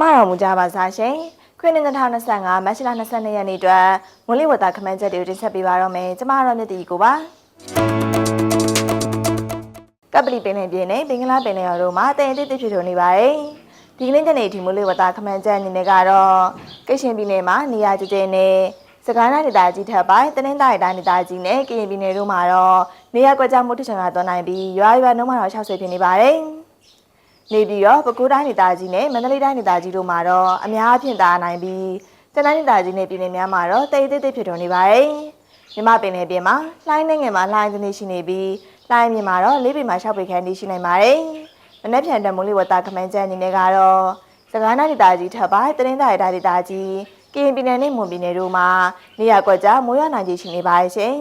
မတော်မူကြပါစားရှင်ခွင့်2025မတ်လ22ရက်နေ့အတွက်မွန်လီဝတာခမန်းချက်တွေကိုတင်ဆက်ပေးပါတော့မယ်ကျမတော်မြတ်တီကိုပါကပလီပင်လယ်ပြင်းနဲ့ဘင်္ဂလားပင်လယ်ော်တို့မှာတည်တည်တည်ဖြစ်ထွန်းနေပါတယ်ဒီကနေ့ညနေဒီမွန်လီဝတာခမန်းချက်အနေနဲ့ကတော့ကိရှင်ပြည်နယ်မှာနေရာကျကျနဲ့စကိုင်းတိုင်းဒေသကြီးထပ်ပိုင်းတနင်္သာရီတိုင်းဒေသကြီးနဲ့ကရင်ပြည်နယ်တို့မှာတော့နေရာကွက်ကြားမှုထချံကသွန်းနိုင်ပြီးရွာရွာနှုံးမှာတော့60ဖြစ်နေပါတယ် နေပြီးတော့ပဲခူးတိုင်းဒေသကြီးနဲ့မန္တလေးတိုင်းဒေသကြီးတို့မှာတော့အများအပြားတာနိုင်ပြီးတနင်္သာရီဒေသကြီးနဲ့ပြည်နယ်များမှာတော့တိတ်တိတ်တိတ်ဖြစ်ထွန်းနေပါတယ်မြမပင်နယ်ပြင်မှာလှိုင်းနိုင်ငံမှာလှိုင်းကနေရှိနေပြီးလှိုင်းပြင်မှာတော့လေးပေမှာ6ပေခန့်နေရှိနိုင်ပါတယ်မနေ့ပြန်တဲ့မိုးလေဝသခမန်းကျန်းအနေနဲ့ကတော့စကိုင်းတိုင်းဒေသကြီးထပ်ပိုင်းတနင်္သာရီတိုင်းဒေသကြီးကရင်ပြည်နယ်နဲ့မွန်ပြည်နယ်တို့မှာနေရာကွက်ကြားမိုးရွာနိုင်ခြေရှိနေပါတယ်ရှင်